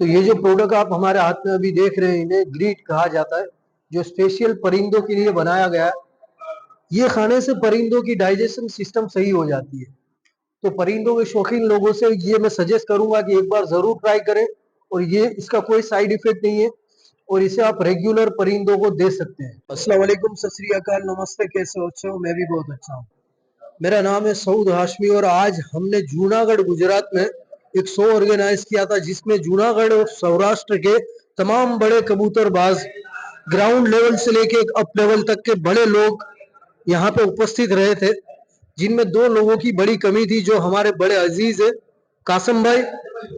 तो ये जो प्रोडक्ट आप हमारे हाथ में अभी देख रहे हैं, इन्हें ग्रीट कहा जाता है, जो स्पेशल परिंदों के लिए बनाया गया है, ये खाने से परिंदों की डाइजेशन सिस्टम सही हो जाती है। तो परिंदों के शौकीन लोगों से ये मैं सजेस्ट करूँगा कि एक बार ज़रूर ट्राई करें, और ये इसका कोई साइड इफ़ेक्ट नहीं है, और इसे आप रेगुलर परिंदों को दे सकते हैं। वालेकुम, सत नमस्ते, कैसे हो? अच्छे हो? मैं भी बहुत अच्छा हूँ। मेरा नाम है सऊद हाशमी, और आज हमने जूनागढ़, गुजरात में एक शो ऑर्गेनाइज किया था, जिसमें जूनागढ़ और सौराष्ट्र के तमाम बड़े कबूतरबाज ग्राउंड लेवल से लेके एक अप लेवल तक के बड़े लोग यहाँ पे उपस्थित रहे थे, जिनमें दो लोगों की बड़ी कमी थी, जो हमारे बड़े अज़ीज़ है कासम भाई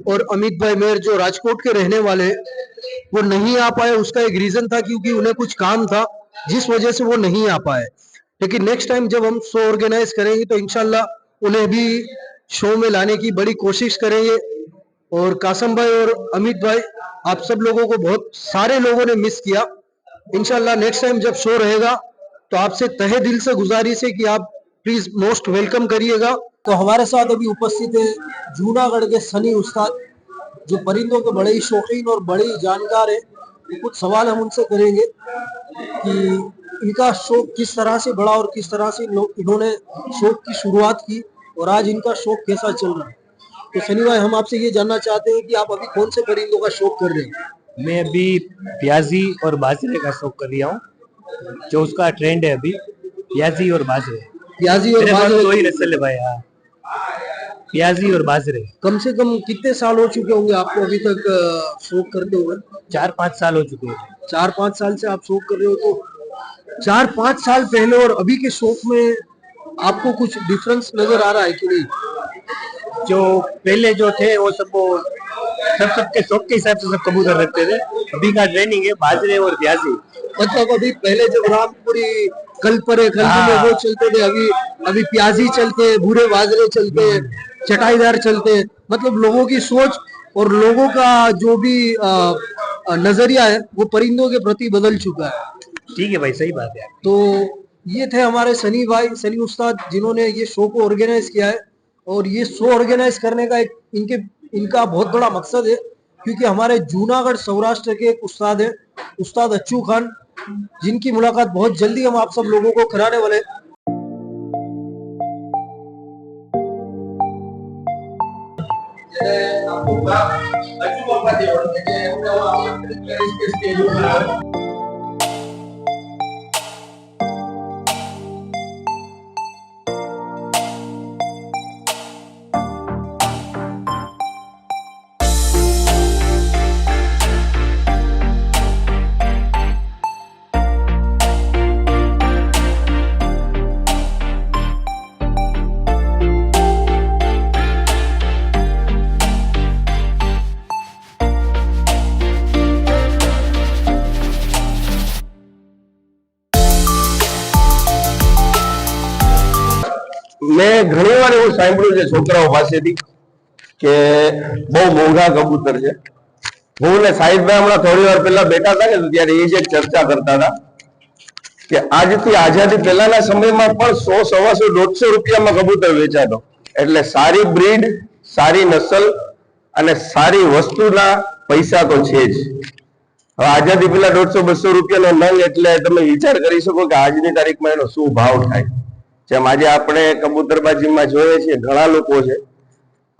और अमित भाई मेयर, जो राजकोट के रहने वाले वो नहीं आ पाए। उसका एक रीजन था क्योंकि उन्हें कुछ काम था, जिस वजह से वो नहीं आ पाए। लेकिन नेक्स्ट टाइम जब हम शो ऑर्गेनाइज करेंगे तो इनशाला उन्हें भी शो में लाने की बड़ी कोशिश करेंगे। और कासम भाई और अमित भाई, आप सब लोगों को बहुत सारे लोगों ने मिस किया। इनशाला नेक्स्ट टाइम जब शो रहेगा तो आपसे तहे दिल से गुजारिश है कि आप प्लीज़ मोस्ट वेलकम करिएगा। तो हमारे साथ अभी उपस्थित है जूनागढ़ के सनी उस्ताद, जो परिंदों के बड़े ही शौकीन और बड़े ही जानकार है। तो कुछ सवाल हम उनसे करेंगे कि इनका शौक किस तरह से बड़ा और किस तरह से इन्होंने शौक की शुरुआत की। और आज इनका शौक कैसा चल रहा है? तो सनी भाई हम आपसे ये जानना चाहते हैं कि आप अभी कौन से परिंदों का शौक कर रहे हैं? मैं अभी प्याजी और बाजरे का शौक कर रहा हूँ जो उसका ट्रेंड है अभी प्याजी और बाजरे। प्याजी और बाजरे दो ही नस्ल है भाई हाँ। प्याजी और बाजरे। कम से कम कितने साल हो चुके होंगे आपको अभी तक शौक करते हुए? चार पाँच साल हो चुके हैं। चार पाँच साल से आप शौक कर रहे हो तो चार पाँच साल पहले और अभी के शौक में आपको कुछ डिफरेंस नज़र आ रहा है कि नहीं? जो पहले जो थे वो सब वो सब सबके शौक के हिसाब से सब कबूतर रखते थे। अभी का ट्रेनिंग है बाजरे और प्याजी। मतलब अभी पहले जब रामपुरी कल परे कल में हाँ। वो चलते थे अभी अभी प्याजी चलते हैं भूरे बाजरे चलते हैं चटाईदार चलते। हैं मतलब लोगों की सोच और लोगों का जो भी नज़रिया है वो परिंदों के प्रति बदल चुका है। ठीक है भाई सही बात है। तो ये थे हमारे सनी भाई, सनी उस्ताद, जिन्होंने ये शो को ऑर्गेनाइज किया है। और ये शो ऑर्गेनाइज करने का एक इनके, इनका बहुत बड़ा मकसद है, क्योंकि हमारे जूनागढ़ सौराष्ट्र के एक उस्ताद है, उस्ताद अच्छू खान, जिनकी मुलाकात बहुत जल्दी हम आप सब लोगों को कराने वाले। મેં ઘણી વાર એવું સાંભળ્યું છે છોકરાઓ પાસેથી કે બહુ મોંઘા કબૂતર છે. હું ને સાહિબભાઈ હમણાં થોડી વાર પહેલા બેઠા હતા ને ત્યારે એ એક ચર્ચા કરતા હતા કે આજથી આઝાદી પહેલાના સમયમાં પણ સો, સવાસો, દોઢસો રૂપિયામાં કબૂતર વેચાતો. એટલે સારી બ્રીડ સારી નસલ અને સારી વસ્તુના પૈસા તો છે જ. હવે આઝાદી પહેલા દોઢસો, બસો રૂપિયાનો નંગ એટલે તમે વિચાર કરી શકો કે આજની તારીખમાં એનો શું ભાવ થાય. જેમ આજે આપણે કબૂતરબાજીમાં જોઈએ છીએ, ઘણા લોકો છે.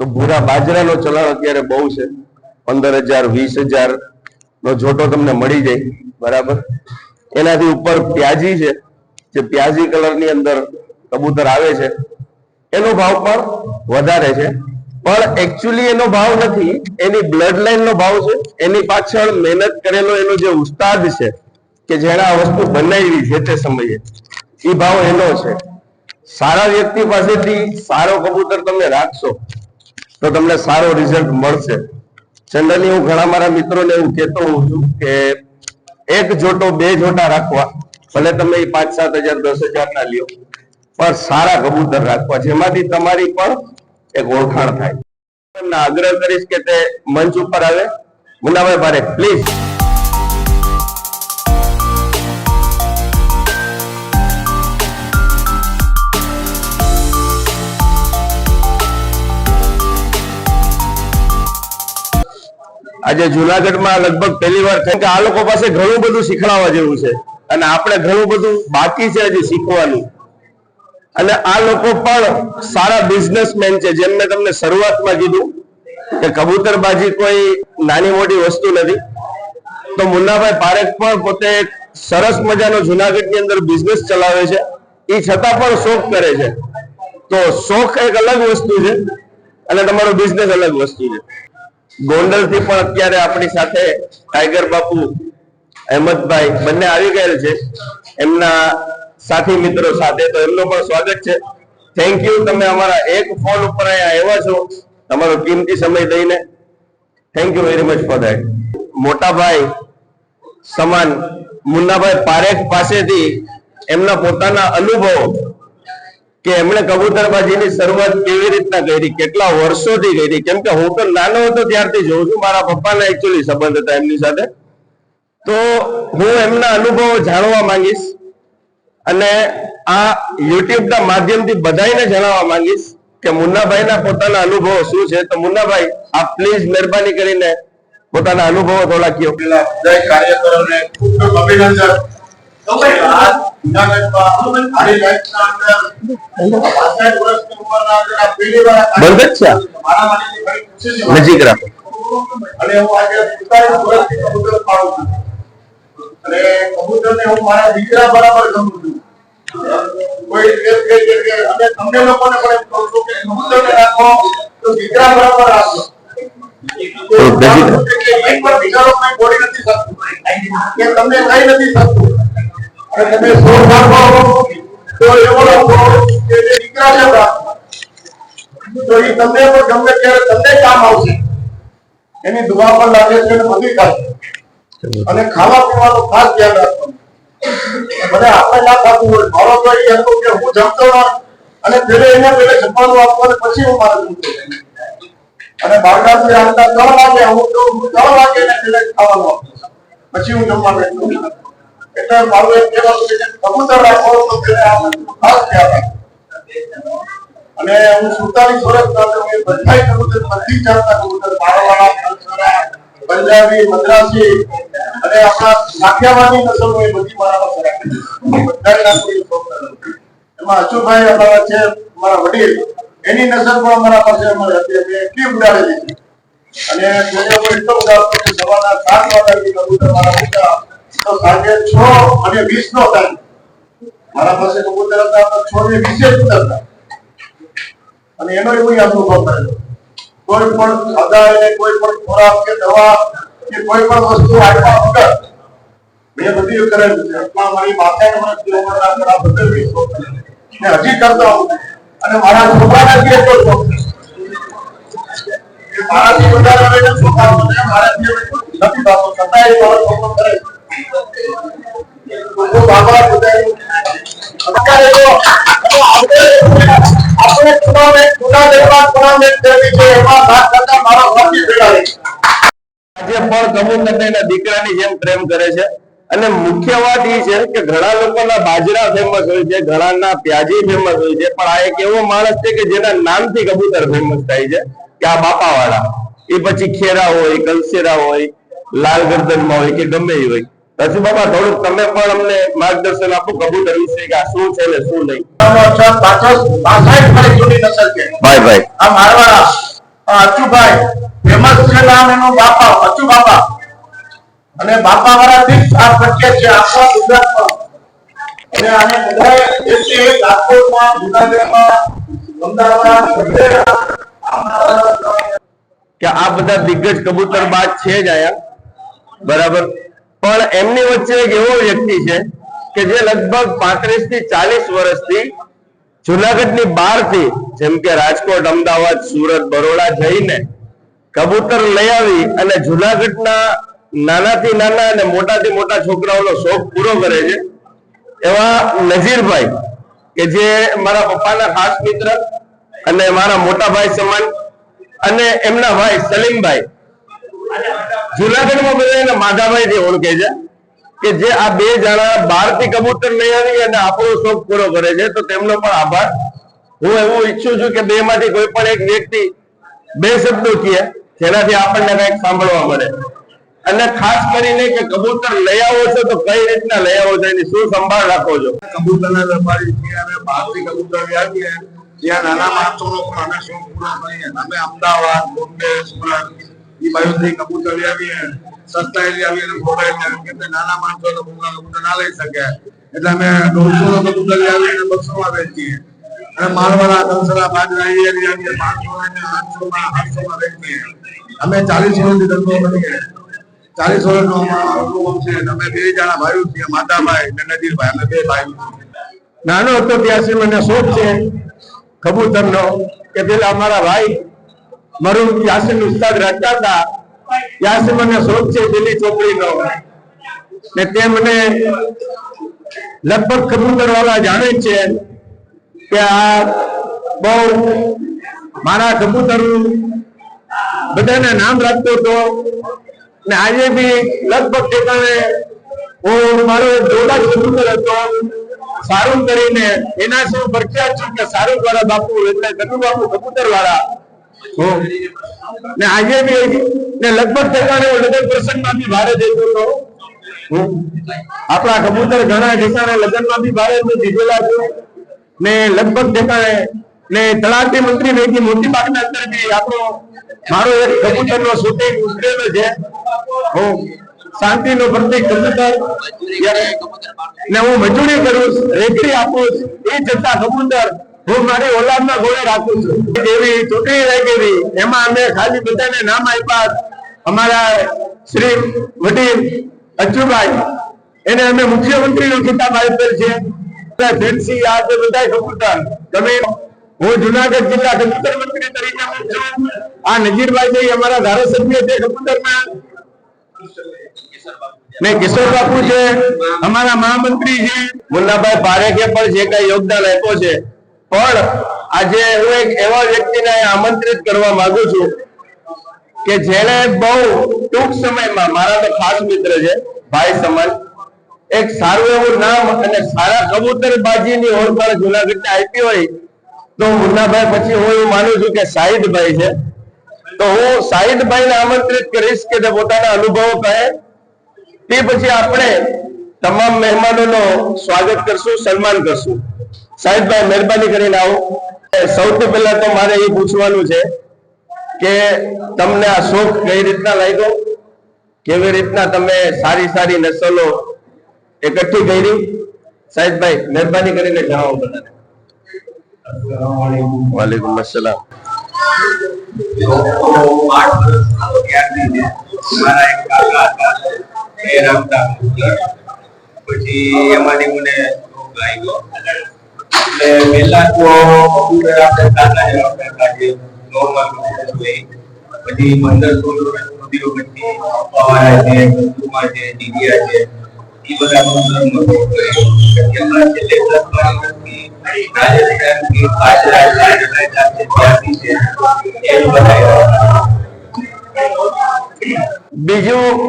તો ભૂરા બાજરાનો ચલણ અત્યારે બહુ છે. પંદર હજાર, વીસ હજાર નો જોટો તમને મળી જાય, બરાબર? એનાથી ઉપર પ્યાજી છે, જે પ્યાજી કલરની અંદર કબૂતર આવે છે. એનો ભાવ પણ વધારે છે. પણ એકચ્યુઅલી એનો ભાવ નથી, એની બ્લડ લાઈન નો ભાવ છે. એની પાછળ મહેનત કરેલો એનો જે ઉસ્તાદ છે, કે જેણે આ વસ્તુ બનાવી છે તે સમયે, એ ભાવ એનો છે. સારા વ્યક્તિ પાસેથી સારો કબૂતર તમે રાખશો, તો તમને સારો રિઝલ્ટ મળશે. જનરલી હું ઘણા મારા મિત્રોને એવું કહેતો હોઉં છું કે એક જોટો બે જોટા રાખવા, ભલે તમે એ પાંચ સાત હજાર, દસ હજાર ના લ્યો, પણ સારા કબૂતર રાખવા, જેમાંથી તમારી પણ એક ઓળખાણ થાય. એમને આગ્રહ કરીશ કે તે મંચ ઉપર આવે. મુન્નાભાઈ, ભારે પ્લીઝ આજે જુનાગઢમાં લગભગ પહેલી વાર કે આ લોકો પાસે ઘણું બધું શીખડાવવા જેવું છે. અને આપણે ઘણું બધું બાકી છે હજી શીખવાનું. અને આ લોકો પણ સારા બિઝનેસમેન છે, જેમ મેં તમને શરૂઆતમાં કીધું કે કબૂતરબાજી કોઈ નાની મોટી વસ્તુ નથી. તો મુન્નાભાઈ પારેખ પણ પોતે સરસ મજાનો જુનાગઢની અંદર બિઝનેસ ચલાવે છે. એ છતાં પણ શોખ કરે છે. તો શોખ એક અલગ વસ્તુ છે અને તમારો બિઝનેસ અલગ વસ્તુ છે. ગોંડલથી પણ અત્યારે આપણી સાથે ટાઈગર બાપુ, અહેમદભાઈ બંને આવી ગયેલ છે. એમના સાથી મિત્રો સાથે તો એમનું પણ સ્વાગત છે. થેન્ક યુ તમે અમારા એક ફોન ઉપર અહીંયા આવ્યા છો. તમારો કિંમતી સમય દઈને. Thank you very much for that મોટાભાઈ સમાન મુન્નાભાઈ પારેખ પાસેથી એમના પોતાના અનુભવો કે એમણે કબૂતરબાજીની શરૂઆત કેવી રીતના કરી, કેટલા વર્ષોથી કરી? કેમ કે હું તો નાનો હતો ત્યારથી જોઉં છું, મારા પપ્પાના એકચ્યુઅલી સંબંધ હતા એમની સાથે. તો હું એમના અનુભવો જાણવા માંગીશ અને આ યુટ્યુબના માધ્યમથી બધાને જણાવવા માંગીશ કે મુન્નાભાઈના પોતાના અનુભવો શું છે? તો મુન્નાભાઈ, આપ પ્લીઝ મહેરબાની કરીને પોતાના અનુભવો થોડા કયો. કાર્યકરોને ખૂબ ખૂબ અભિનંદન. બંધ જ છે નજીક રાખો. અને હું આજે 45 વર્ષથી કબૂતર પાળું છું. અને કબૂતરને હું મારા દીકરા બરાબર ગમું છું. કોઈ એમ કહે છે કે અમે તમને લોકોને પણ એમ કહું છું કે કબૂતરને રાખો તો દીકરા બરાબર રાખો. કઈ નથી થતું તમને કઈ નથી શકતું. તમે સો રાખો તો એવો રાખો કે જે દીકરા રાખો તો એ તમને પણ ગમે ત્યારે તમને કામ આવશે. એની દુવા પણ લાગે છે અને બધી ખાશે અને ખાવા પીવાનું ખાસ ધ્યાન રાખવાનું. મને આપણે ના થતું હોય, મારો તો એ હતો કે હું જમતો ના અને પેલે એને પેલે જમવાનું આપવું ને પછી હું મારે જમતો અને બારગામથી આવતા ત્રણ વાગે હું તો હું ત્રણ વાગે એને પેલે ખાવાનું આપું પછી હું જમવા બેઠું એટલે મારું એમ કહેવાનું છે કે કબૂતર રાખો તો તેને અને હું સુડતાલીસ વર્ષ મેં બધાય કબૂતર બધી જાતના કબૂતર મારવાળા પંજાબી, મદ્રાસી અને આપણા કાઠિયાવાડી નસલો એ બધી મારા પાસે રાખેલી. એમાં અશુભાઈ અમારા છે મારા વડીલ. એની નસલ પણ અમારા પાસે અમારે હતી, અમે એટલી ઉડાડેલી અને હું એટલો સવારના સાત વાગ્યાથી કબૂતર મારા ઉડ્યા છ અને વીસ નો મારા પાસે કબૂતર હતા અને એનો એવો અનુભવ કરેલો કોઈ પણ કોઈ પણ ખોરાક કે કે કોઈ પણ વસ્તુ આપ્યા વગર મેં બધી કરેલું છે. હજી કરતા અને મારા છોકરાને મારાથી વધારે છોકરો કરે પણ એના દીકરાની જેમ પ્રેમ કરે છે અને મુખ્ય વાત એ છે કે ઘણા લોકોના બાજરા ફેમસ હોય છે ઘણાના પ્યાજી ફેમસ હોય છે પણ આ એક એવો માણસ છે કે જેના નામથી કબૂતર ફેમસ થાય છે કે આ બાપાવાળા એ પછી ખેરા હોય કલસેરા હોય લાલ ગરદનમાં હોય કે ગમે એ હોય રસુ બાપા થોડુંક તમે પણ અમને માર્ગદર્શન આપો કબૂતર વિશે કે આ શું છે ને શું નહીં ભાઈ ભાઈ આ મારવાડા અચુભાઈ ફેમસ આ બધા દિગ્ગજ કબૂતરબાજ છે જ આયા. બરાબર? પણ એમની વચ્ચે એક એવો વ્યક્તિ છે કે જે લગભગ પાંત્રીસથી ચાલીસ વર્ષથી જુનાગઢની બહારથી, જેમ કે રાજકોટ, અમદાવાદ, સુરત, બરોડા જઈને કબૂતર લઈ આવી અને જુનાગઢના નાનાથી નાના અને મોટાથી મોટા છોકરાઓનો શોખ પૂરો કરે છે. એવા નજીરભાઈ કે જે મારા પપ્પાના ખાસ મિત્ર અને મારા મોટા ભાઈ સમાન અને એમના ભાઈ સલીમભાઈ. જુનાગઢમાં બધા એને માધાભાઈ થી ઓળખે છે કે જે આ બે જણા બહારથી કબૂતર લઈ આવી અને આપણો શોખ પૂરો કરે છે. તો તેમનો પણ આભાર. હું એવું ઈચ્છું છું કે બે માંથી કોઈ પણ એક વ્યક્તિ બે શબ્દો કહે. જેનાથી આપણને કંઈક સાંભળવા મળે. અને ખાસ કરીને કે કબૂતર લઈ આવો છો તો કઈ રીતના લઈ આવો છો? એની શું સંભાળ રાખો છો? કબૂતરના વેપારી છીએ બહારથી કબૂતર લાવીએ ત્યાં નાના માણસોનો પણ અમે શોખ પૂરો કરીએ. અમે અમદાવાદ, બોમ્બે, સુરત એ બાજુથી કબૂતર આવીએ સસ્તા લઈ આવીએ અને કેમ કે નાના માણસો તો કબૂતર ના લઈ શકે. એટલે અમે દોઢસો નો કબૂતર આવીએ અને બસો માં વેચીએ. અને માળવાડા દસરા બાજરા એ એરિયા પાંચસો અને આઠસો માં આઠસો માં વેચીએ અમે ચાલીસ વર્ષથી ધંધો કરીએ. ચાલીસ વર્ષનો અનુભવ છે અમે બે જણા ભાઈઓ છીએ, માતાભાઈ ને નદીરભાઈ અમે બે ભાઈઓ નાનો હતો ત્યાંથી મને શોખ છે કબૂતરનો કે પેલા અમારા ભાઈ મરુન યાસીન ઉસ્તાદ રાખતા હતા. યાસીન મને શોખ છે પેલી ચોપડીનો. ને તે મને લગભગ કબૂતર વાળા જાણે છે. કે આ બહુ, મારા કબૂતર, બધાને નામ રાખતો હતો. ને આજે બી લગભગ ઠેકાણે હું મારો જોડા કબૂતર હતો. સારું કરીને એના શું પ્રખ્યાત છું કે સારું દ્વારા બાપુ એટલે કટુ બાપુ કબૂતર વાળા ને આજે બી ને લગભગ ઠેકાણે હું લગ્ન પ્રસંગમાં બી ભારે જતો હતો. આપણા કબૂતર ઘણા ઠેકાણે લગ્નમાં બી ભારે દીધેલા છું. ને લગભગ ને તલાટી મંત્રી પૈકી મોટી બાગના અંદર બી આપણો મારો એક કબૂતરનો શૂટિંગ ઉતરેલો છે. હું શાંતિનો પ્રતિક કબૂતર ને હું મજૂરી કરું રેકડી આપું એ જતા કબૂતર હું મારી ઓલાદના ગોળે રાખું છું. એવી ચૂંટણી ગઈ એમાં અમે ખાલી બધાને નામ આપ્યા. અમારા શ્રી વડીલ અચ્છુભાઈ એને અમે મુખ્યમંત્રી નો ખિતાબ આપેલ છે. ફેન્સી આ તે બધા કબૂતર. તમે હું જુનાગઢ જિલ્લા કબૂતર મંત્રી તરીકે આ નજીરભાઈ છે અમારા ધારાસભ્ય છે. કબૂતરના જે યોગદાન આપ્યો છે. પણ આજે હું એક એવા વ્યક્તિને આમંત્રિત કરવા માંગુ છું કે જેને બહુ ટૂંક સમયમાં, મારા તો ખાસ મિત્ર છે, ભાઈ સમાન એક સારું એવું નામ અને સારા કબૂતરબાજીની ઓળખાણ જુનાગઢને આપી હોય તો મુન્નાભાઈ પછી હું એવું માનું છું કે સાહિદભાઈ છે. તો હું શાહિદભાઈને આમંત્રિત કરીશ કે તે પોતાના અનુભવો કહે. તે પછી આપણે તમામ મહેમાનોનો સ્વાગત કરશું, સન્માન કરશું. સાહિદભાઈ, મહેરબાની કરીને આવો. સૌથી પહેલા તો મારે એ પૂછવાનું છે કે તમને આ શોખ કઈ રીતના લાગ્યો? કેવી રીતના તમે સારી સારી નસલો એકઠી કરી સાહેબભાઈ મહેરબાની કરીને જણાવો બધાને વાલેકુમ અસલામ. પછી એમાંથી મને એટલે પહેલા તો આપણે જે પછી પંદર સોળ વર્ષ સુધી પછી પવારા છે ડીડિયા છે બીજું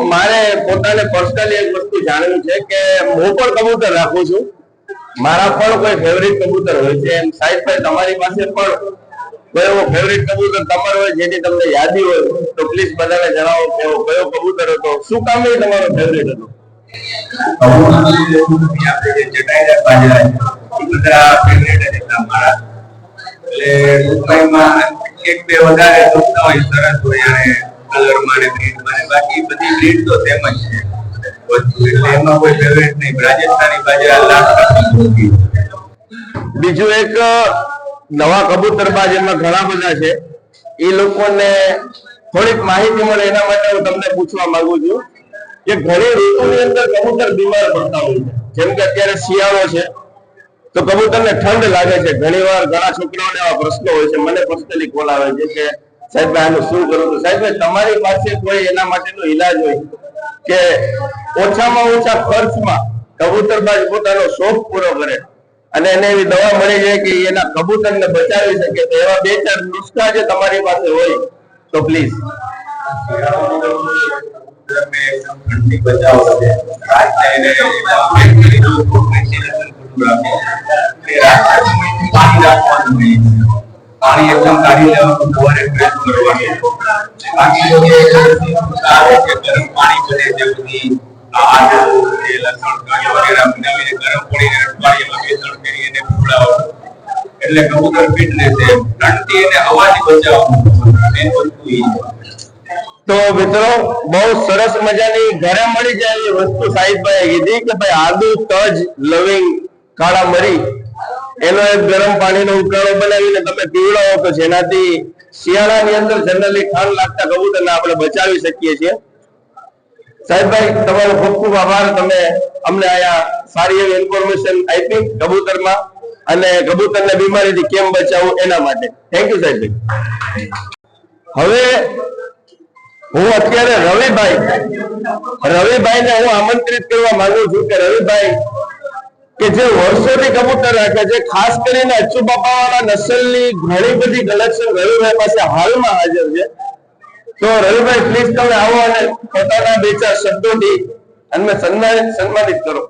મારે પોતાને પર્સનલી એક વસ્તુ જાણવું છે કે હું પણ કબૂતર રાખું છું. મારા પણ કોઈ ફેવરિટ કબૂતર હોય છે. એમ સાહેબભાઈ તમારી પાસે પણ કોઈ એવો ફેવરિટ કબૂતર તમારો હોય જેની તમને યાદી હોય, તો પ્લીઝ બધાને જણાવો કે એવો કયો કબૂતર હતો? શું કામ તમારો ફેવરિટ હતો? આપણે જે ચટાઈદાર બાજરા છે બધા ફેવરેટ હતા મારા એટલે દુબઈમાં એક બે વધારે દુખતા હોય, સરસ હોય અને કલરમાં ને બ્રીડમાં ને બાકી બધી બ્રીડ તો તેમ જ છે. એટલે એમાં કોઈ ફેવરેટ નહીં. રાજસ્થાની બાજરા લાખ બીજું એક નવા કબૂતરબાજ એમાં ઘણા બધા છે. એ લોકોને થોડીક માહિતી મળે એના માટે હું તમને પૂછવા માંગુ છું. કે ઘણી ઋતુની અંદર કબૂતર બીમાર પડતા હોય છે. જેમ કે અત્યારે શિયાળો છે, તો કબૂતરને ઠંડ લાગે છે. ઘણી વાર ઘણા છોકરાઓને એવા પ્રશ્નો હોય છે. મને પર્સનલી કોલ આવે છે કે, સાહેબ આનું શું કરું તો સાહેબ, તમારી પાસે કોઈ એના માટેનો ઈલાજ હોય કે ઓછામાં ઓછા ખર્ચમાં કબૂતરબાજ પોતાનો શોખ પૂરો કરે અને એને એવી દવા મળી જાય કે એના કબૂતરને બચાવી શકે? તો એવા બે ચાર નુસ્ખા જે તમારી પાસે હોય, તો પ્લીઝ પાણી એકદમ કાઢી લેવાનું સવારે પ્રયત્ન કરવાનો બાકી જે ગરમ પાણી બને ત્યાં સુધી ફેરી એને પીવડાવવાનું એટલે કબૂતર ફિટ રહેશે ઠંડી અને હવાથી બચાવવાનું મેન વસ્તુ એ તો મિત્રો, બહુ સરસ મજાની ઘરે મળી જાય એ વસ્તુ સાહિબભાઈએ કીધી કે ભાઈ આદુ તજ લવિંગ કાળા મરી. એનો એક ગરમ પાણીનો ઉકાળો બનાવીને તમે પીવડાવો તો જેનાથી શિયાળાની અંદર જનરલી ઠંડ લાગતા કબૂતરને આપણે બચાવી શકીએ છીએ. સાહેબભાઈ, તમારો ખૂબ ખૂબ આભાર. તમે અમને અહીંયા સારી એવી ઇન્ફોર્મેશન આપી કબૂતરમાં અને કબૂતરને બીમારીથી કેમ બચાવવું એના માટે. થેન્ક યુ સાહેબભાઈ. હવે હું અત્યારે રવિભાઈ. રવિભાઈને હું આમંત્રિત કરવા માંગુ છું કે રવિભાઈ, કે જે વર્ષોથી કબૂતર રાખે છે, ખાસ કરીને અચ્છુ બાપાવાળા નસલની ઘણી બધી કલેક્શન રવિભાઈ પાસે હાલમાં હાજર છે. તો રવિભાઈ પ્લીઝ તમે આવો અને પોતાના બે ચાર શબ્દોથી અને સન્માનિત સન્માનિત કરો.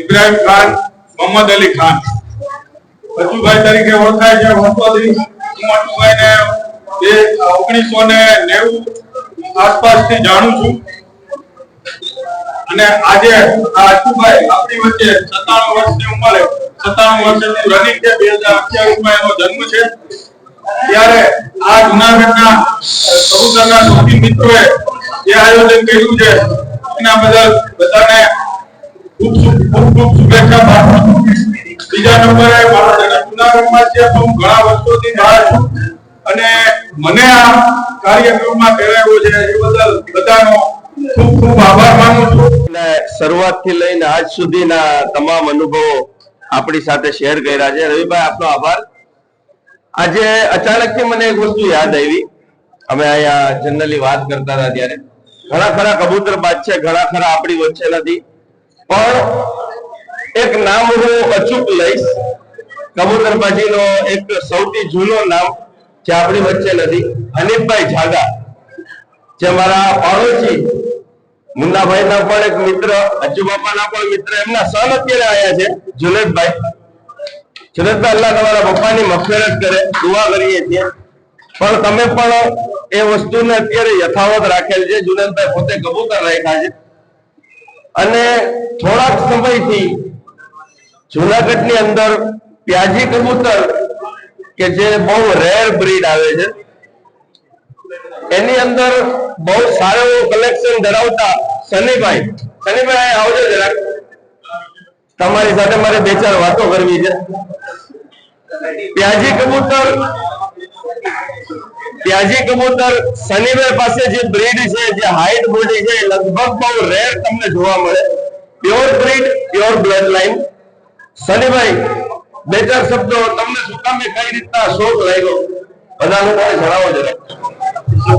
ઇબ્રાહિમ ખાન, મોહમ્મદ અલી ખાન. અચ્યુભાઈ તરીકે ઓળખાય છે વર્ષોથી હું અચ્યુભાઈને બે ઓગણીસો ને નેવું આસપાસથી જાણું છું અને આજે આ અચ્યુભાઈ આપણી વચ્ચે સત્તાણું વર્ષની ઉંમરે, સત્તાણું વર્ષની રનિંગ છે, બે હજાર અઠ્યાવીસમાં એનો જન્મ છે ત્યારે આ જુનાગઢના કબૂતરના શોખીન મિત્રોએ જે આયોજન કર્યું છે, એના બદલ બધાને ખૂબ ખૂબ ખૂબ શુભેચ્છા પાઠવું. બીજા નંબરે મારા જુનાગઢમાં છે હું ઘણા વર્ષોથી બહાર છું. અને મને આ કાર્યક્રમમાં કરાવ્યો છે એ બદલ બધાનો ખૂબ ખૂબ આભાર માનું છું. અને શરૂઆતથી લઈને આજ સુધીના તમામ અનુભવો આપણી સાથે શેર કર્યા છે. રવિભાઈ, આપનો આભાર. આજે અચાનકથી મને એક વસ્તુ યાદ આવી. અમે અહીંયા જનરલી વાત કરતા હતા ત્યારે. ઘણા ખરા કબૂતર બાદ છે, ઘણા ખરા આપણી વચ્ચે નથી. પણ એક નામ હું અચૂક લઈશ. કબૂતરબાજીનો એક સૌથી જૂનો નામ જે આપણી વચ્ચે નથી અનિલભાઈ જાગા જે મારા પાડોશી મુન્દાભાઈ ના પણ એક મિત્ર અજુ બાપા ના પણ મિત્ર, એમના સન અત્યારે આવ્યા છે, જુનેદભાઈ. જુનેદભાઈ અલ્લાહ તમારા પપ્પાની મફેરત કરે, દુઆ કરીએ છીએ. પણ તમે પણ એ વસ્તુને અત્યારે યથાવત રાખેલ છે. જુનેદભાઈ પોતે કબૂતર રાખ્યા છે. અને થોડાક સમયથી જુનાગઢની અંદર પ્યાજી કબૂતર કે જે બહુ રેર બ્રીડ આવે છે, એની અંદર બહુ સારો એવું કલેક્શન ધરાવતા સનીભાઈ સનીભાઈ આવજો જરાક. તમારી સાથે મારે બે ચાર વાતો કરવી છે. પ્યાજી કબૂતર પ્યાજી કબૂતર સનીભાઈ પાસે જે બ્રીડ છે, જે હાઈટ બોડી છે લગભગ બહુ રેર તમને જોવા મળે. Pure breed pure blood line Sunnybhai, બે ચાર શબ્દો તમને શું કામે કઈ રીતના શોખ લાગ્યો? બધા લોકોને જણાવો આપણે શું.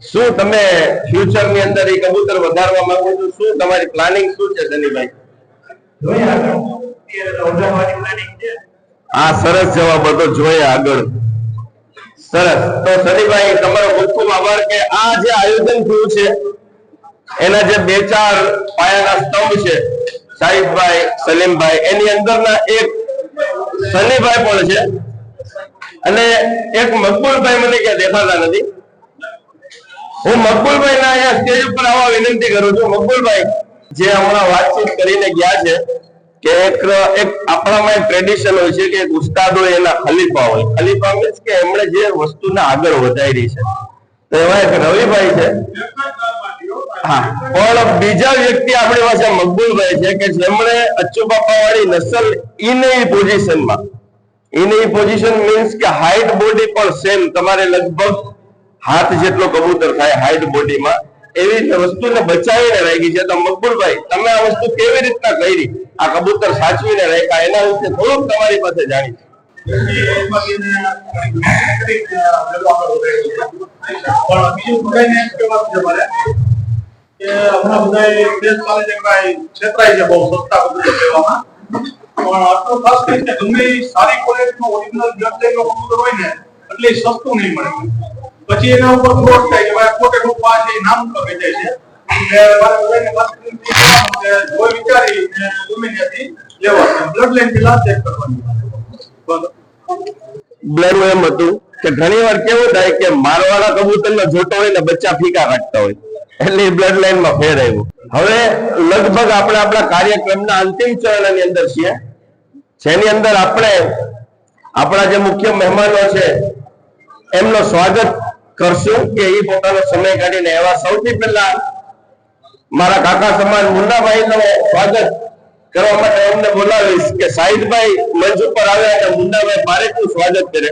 શું તમે ફ્યુચરની અંદર એ કબૂતર વધારવા માંગો છો? શું તમારી પ્લાનિંગ શું છે સનીભાઈ? આ સરસ જવાબ હતો, જોઈએ આગળ. સરસ. તો સનીભાઈ તમારો ખૂબ ખૂબ આભાર કે આ જે આયોજન થયું છે, એના જે બે ચાર પાયાના સ્તંભ છે, સાહિબભાઈ, સલીમભાઈ, એની અંદરના એક સનીભાઈ પણ છે. અને એક મકબૂલભાઈ મને ક્યાં દેખાતા નથી. હું મકબૂલભાઈ ના અહીંયા સ્ટેજ ઉપર આવવા વિનંતી કરું છું. મકબૂલભાઈ જે હમણાં વાતચીત કરીને ગયા છે કે એક એક આપણામાં એક ટ્રેડિશન હોય છે કે ઉસ્તાદ હોય એના ખલીફા હોય. ખલીફા મીન્સ કે એમણે જે વસ્તુને આગળ વધારી છે. તો એવા એક રવિભાઈ છે. હા. પણ બીજા વ્યક્તિ આપણી પાસે મકબૂલભાઈ છે કે જેમણે અચ્ચુ બાપા વાળી નસલ ઇની પોઝિશનમાં ઇની પોઝિશન મીન્સ કે હાઈટ બોડી પણ સેમ તમારે લગભગ હાથ જેટલો કબૂતર થાય હાઈટ બોડીમાં એવી વસ્તુને બચાવીને રાખી છે. તો મકબૂલભાઈ, તમે આ વસ્તુ કેવી રીતના કરી? આ કબૂતર સાચવીને રાખ્યા, એના વિશે થોડુંક તમારી પાસે જાણી છે. સારી ક્વોલિટીનું ઓરિજિનલ બ્લડ લાઈનનું હોય ને એટલે સસ્તું નહીં મળે પછી એના ઉપર ફ્રોડ થાય કે ભાઈ પોતે રૂપા છે નામ ઉપર વેચાય છે. બ્લડ લાઈન ઘણી વાર કેવું થાય મારવાળા કબૂતર નો જોટો હોય ને બચ્ચા ફીકા રાખતા હોય. એટલે બ્લડ લાઈન ફેર આવ્યું. હવે લગભગ આપણે આપણા કાર્યક્રમના અંતિમ ચરણની અંદર છીએ. જેની અંદર આપણે આપણા જે મુખ્ય મહેમાનો છે, એમનો સ્વાગત કરશું કે એ પોતાનો સમય કાઢીને એવા સૌથી પહેલા મારા કાકા સમાન મુન્નાભાઈ નો સ્વાગત કરવા માટે અમને બોલાવીશ કે સાહિદભાઈ મંચ ઉપર આવ્યા અને મુન્નાભાઈ નું સ્વાગત કરે.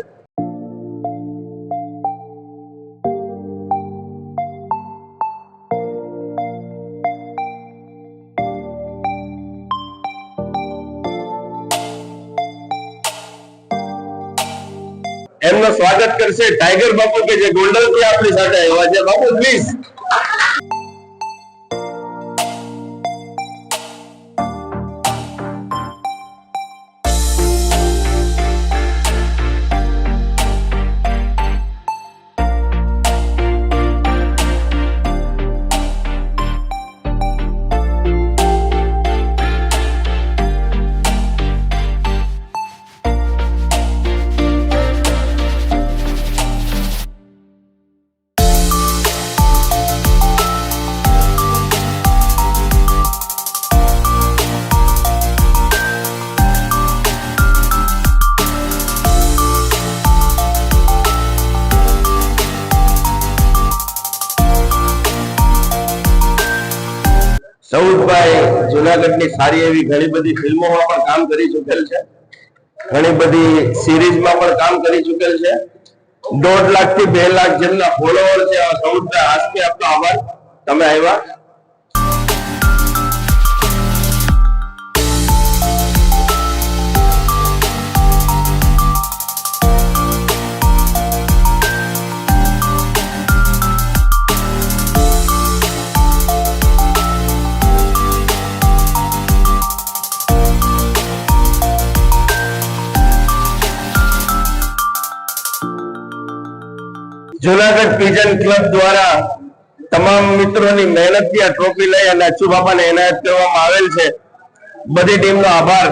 સ્વાગત કરશે ટાઈગર બાપુ કે જે ગોલ્ડનથી આપણી સાથે આવ્યા છે. બાપુ પ્લીઝ જુનાગઢની સારી એવી ઘણી બધી ફિલ્મોમાં પણ કામ કરી ચુકેલ છે. ઘણી બધી સિરીઝમાં પણ કામ કરી ચુકેલ છે. દોઢ લાખથી બે લાખ જેમના ફોલોવર છે આ સૌદભાઈ હાસ્ય આપનો આભાર. તમે આવ્યા. જુનાગઢ પિજન ક્લબ દ્વારા તમામ મિત્રોની મહેનતથી આ ટ્રોફી લઈ અને અચ્છુ બાપાને એનાયત કરવામાં આવેલ છે. બધી ટીમનો આભાર.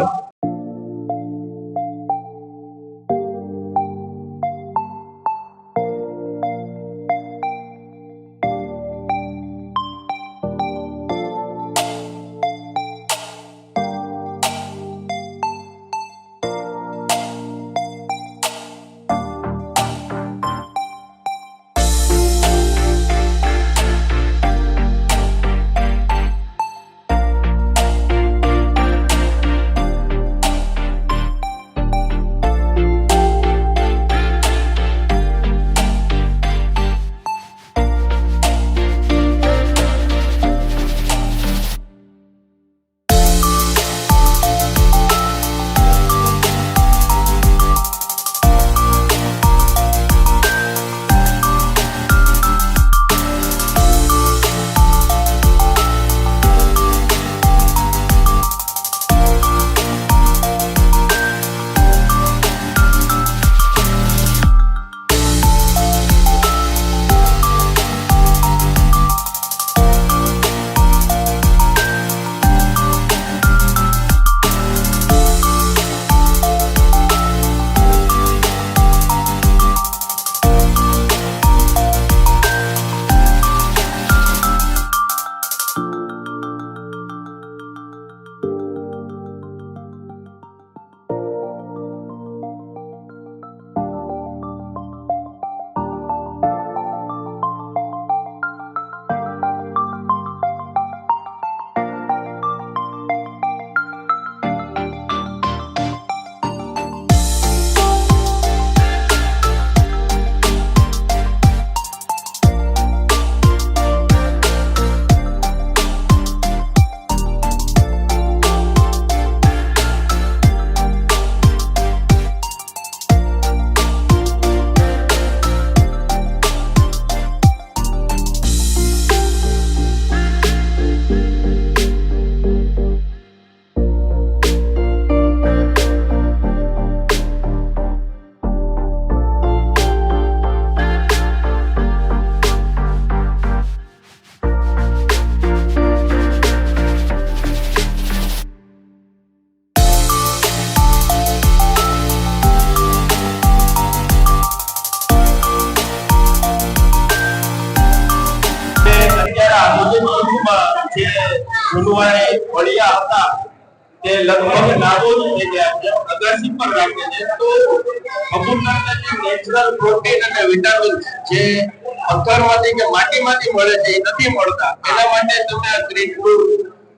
માટીમાંથી મળે છે નથી મળતા. એના માટે તમે આ ગ્રીનવુડ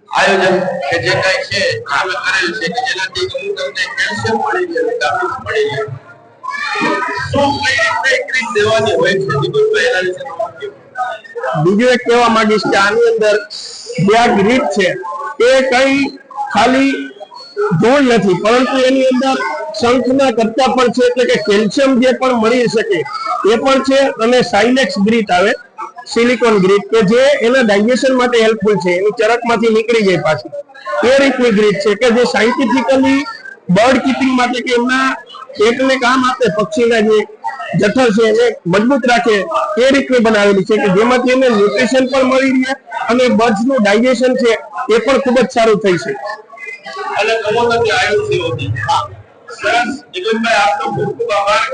આયોજન કે જે કઈ છે અમે કરેલ છે કે જેનાથી તમને કેલ્શિયમ મળી જાય, વિટામિન્સ મળી જાય. આની અંદર જે આ છે. એ કઈ ખાલી ધૂળ નથી, પરંતુ એની અંદર શંખના કરતા પણ છે કે કેલ્શિયમ જે પણ મળી શકે, એ પણ છે અને સાઇલેક્સ ગ્રીટ આવે. સિલિકોન ગ્રીટ કે જે એના ડાયજેશન માટે હેલ્પફુલ છે, એની ચરકમાંથી નીકળી જાય પાછી. એ રીતની ગ્રીટ છે, કે જે સાયન્ટિફિકલી બર્ડ કીપિંગ માટે કે એમના પેટને કામ આપે, પક્ષીના જે જઠર છે, એને મજબૂત રાખે, એ રીતની બનાવેલી છે, કે જેમાંથી એને ન્યુટ્રિશન પણ મળી રહે અને બર્ડ્સનું ડાયજેશન છે, એ પણ ખૂબ જ સારું થઈ છે અને સરસ. જીગનભાઈ આપનો ખૂબ ખૂબ આભાર.